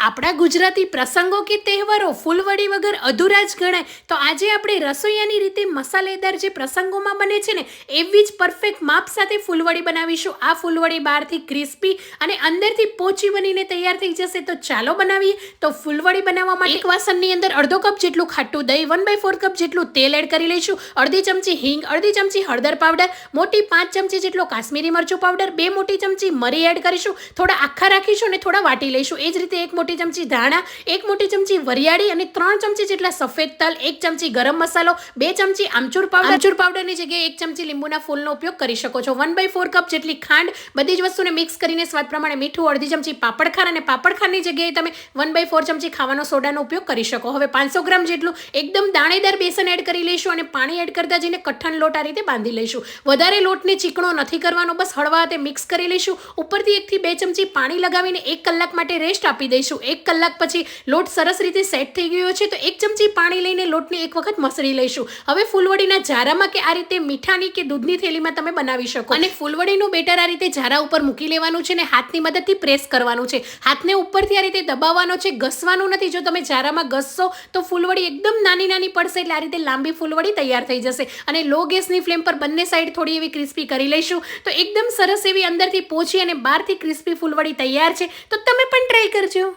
આપણા ગુજરાતી પ્રસંગો કે તહેવારો ફૂલવડી વગર અધૂરા જ ગણાય, તો આજે આપણે રસોઈયાની રીતે મસાલેદાર જે પ્રસંગોમાં બને છે ને, એવી જ પરફેક્ટ માપ સાથે ફૂલવડી બનાવીશું. આ ફૂલવડી બહારથી ક્રિસ્પી અને અંદરથી પોચી બનીને તૈયાર થઈ જશે, તો ચાલો બનાવીએ. તો ફૂલવડી બનાવવા માટે એક વાસણની અંદર અડધો કપ જેટલું ખાટું દહીં વન બાય ફોર કપ જેટલું તેલ એડ કરી લઈશું. અડધી ચમચી હિંગ, અડધી ચમચી હળદર પાવડર મોટી પાંચ ચમચી જેટલો કાશ્મીરી મરચું પાવડર બે મોટી ચમચી મરી એડ કરીશું. થોડા આખા રાખીશું અને થોડા વાટી લઈશું. એ જ રીતે એક મોટી ચમચી ધાણા, એક મોટી ચમચી વરિયાળી અને ત્રણ ચમચી જેટલા સફેદ તલ, એક ચમચી ગરમ મસાલો, બે ચમચી આમચૂર પાવડર. આમચૂર પાવડરની જગ્યાએ એક ચમચી લીંબુના ફૂલનો ઉપયોગ કરી શકો છો. વન બાય ફોર કપ જેટલી ખાંડ, બધી જ વસ્તુને મિક્સ કરીને સ્વાદ પ્રમાણે મીઠું, અડધી ચમચી પાપડખાર અને પાપડખારની જગ્યાએ તમે વન બાય ફોર ચમચી ખાવાનો સોડાનો ઉપયોગ કરી શકો. હવે પાંચસો ગ્રામ જેટલું એકદમ દાણેદાર બેસન એડ કરી લઈશું અને પાણી એડ કરતા જઈને કઠણ લોટ આ રીતે બાંધી લઈશું. વધારે લોટને ચીકણો નથી કરવાનો, બસ હળવા હાથે મિક્સ કરી લઈશું. ઉપરથી એકથી બે ચમચી પાણી લગાવીને એક કલાક માટે રેસ્ટ આપી દઈશું. એક કલાક પછી લોટ સરસ રીતે સેટ થઈ ગયો છે, તો એક ચમચી પાણી લઈને લોટને એક વખત મસળી લઈશું. હવે ફૂલવડીના જારામાં કે આ રીતે મીઠાની કે દૂધની થેલીમાં તમે બનાવી શકો. અને ફૂલવડીનું બેટર આ રીતે જારા ઉપર મૂકી લેવાનું છે ને હાથની મદદથી પ્રેસ કરવાનું છે. હાથને ઉપરથી આ રીતે દબાવવાનો છે, ઘસવાનું નથી. જો તમે જારામાં ઘસશો, તો ફૂલવડી એકદમ નાની નાની પડશે એટલે આ રીતે લાંબી ફૂલવડી તૈયાર થઈ જશે. અને લો ગેસની ફ્લેમ પર બંને સાઈડ થોડી એવી ક્રિસ્પી કરી લઈશું. તો એકદમ સરસ એવી અંદરથી પોચી અને બહારથી ક્રિસ્પી ફૂલવડી તૈયાર છે. તો તમે પણ ટ્રાય કરજો.